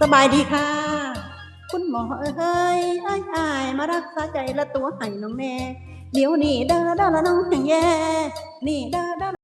สบายดีค่ะ คุณหมอเอ้ยไอ้ไอ้ายมารักษาใจและตัวให้น้องแม่ เดี๋ยวนี้เด้อเด้อละน้องแห่งแย่ นี่เด้อเด้อ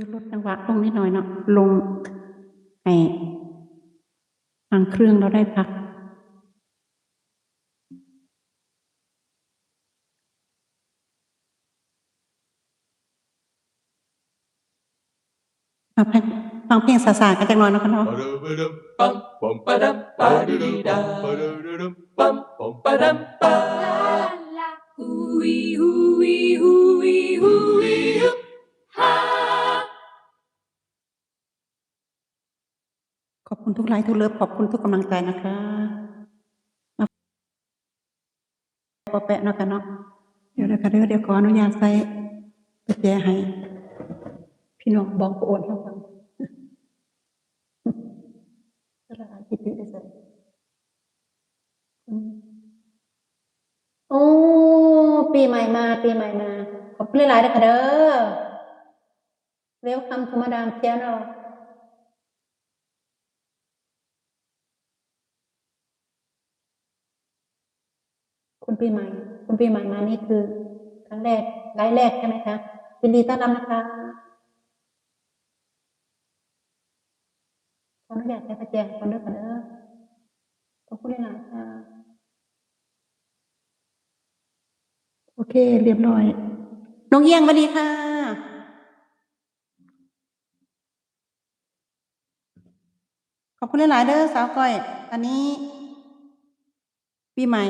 ดี๋ยวลดจังหวะลงนิดหน่อยเนาะลงให้ทางเครื่องเราได้พัก ฟังเพลงฟังเพลงสาๆกันจังหน่อยเนาะคะเนาะ Bum bum ba-dum ba-dee-dee-da. Bum bum ba-dum ba. Hooey hooey hooey hooey hoo. คุณทุกไลค์ทุกเลิฟขอบคุณทุกกำลังใจนะคะมาปะแปะเนาะกันเนาะเดี๋ยวนะคะเดี๋ยวเดี๋ยวขออนุญาตใส่ประแจให้พี่น้องบอกโอนเข้าฟังสละอาทิตย์ได้ใส่โอ้ปีใหม่มา ปีใหม่มา ขอบคุณหลายๆนะคะเด้อเวลคัมธรรมดามเชียนอ คุณปีใหม่ คุณปีใหม่มานี่คือครั้งแรกไลฟ์แรกใช่ไหมคะยินดีต้อนรับนะคะขออนุญาตใช้ประแจงคนเด้อค่ะเด้อขอบคุณหลายค่ะโอเค เรียบร้อย น้องเยี่ยงสวัสดีค่ะ ขอบคุณหลาย ๆ เด้อสาวก้อย อันนี้ปีใหม่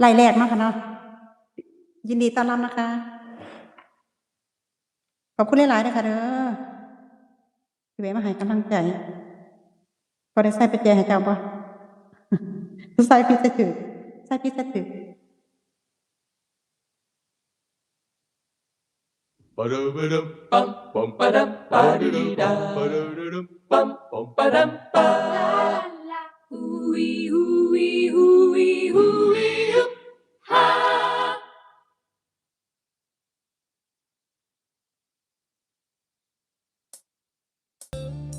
ไล่แรกนาะค่ะเนาะยินดีต้อนรับนะคะ ขอบคุณหลายๆด้วยค่ะเด้อที่แวะมาให้กำลังใจพอได้ใส่ไปแจให้เจ้าบ่ใส่พิษถือใส่พิษถือ Ba-dum-ba-dum bum bum ba-dum ba-dee-dee-da. Bum bum ba-dum ba. Hooey hooey hooey hooey hoo. Ha.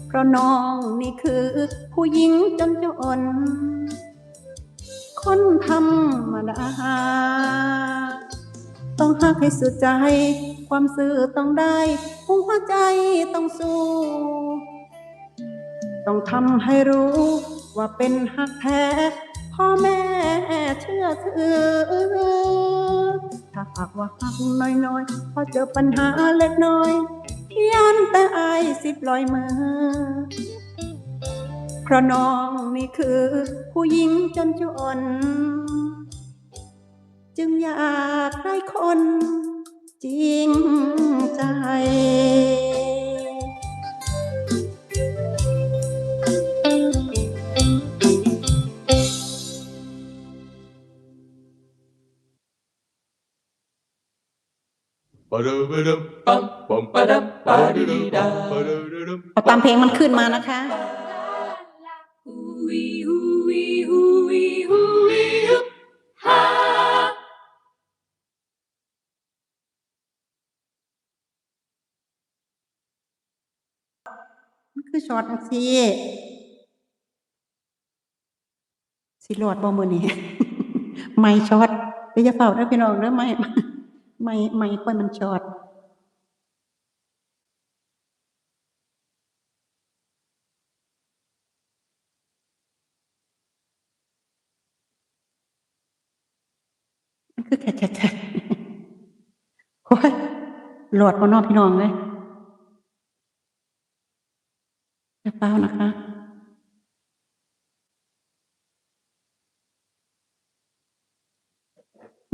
เพราะน้องนี่คือผู้หญิงจนจน คนธรรมดา ต้องหักให้สุดใจ ความซื่อต้องได้หัวใจต้องสู้ ต้องทำให้รู้ว่าเป็นหักแท้พ่อแม่เชื่อถือ ถ้าหากว่าหักน้อยๆพอเจอปัญหาเล็กน้อย ยันแต่อายสิบลอยมือ เพราะน้องนี่คือผู้หญิงจนจน จึงอยากได้คนจริง เอาตามเพลงมันขึ้นมานะคะ Hooey, hooey, hooey, hooey, hoop, ha. มันคือช็อตจังซี่สิรอดบ่มื้อนี้ไม่ช็อตเดี๋ยวจะเฝ้าเด้อพี่น้องเด้อไม่ ไม่ไม่ค่อยมันช็อตมันคือแค่แค่โอ้ยหลอดบ่เนอพี่น้องเลยจะเฝ้านะคะ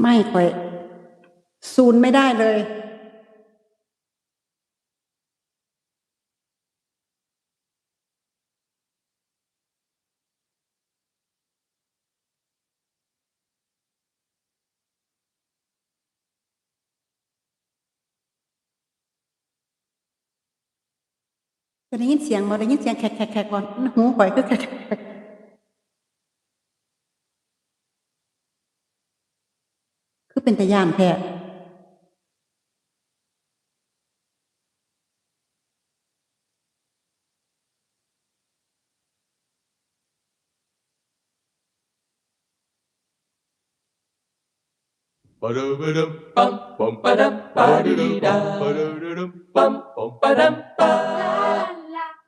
ไม่ค่อย ซูนไม่ได้เลย จะได้ยินเสียงบ่ได้ยินเสียงแขกๆๆก่อนหูข่อยคือแขกคือเป็นตะย่านแท้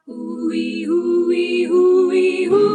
Ooh-wee, ooh-wee, ooh-wee, ooh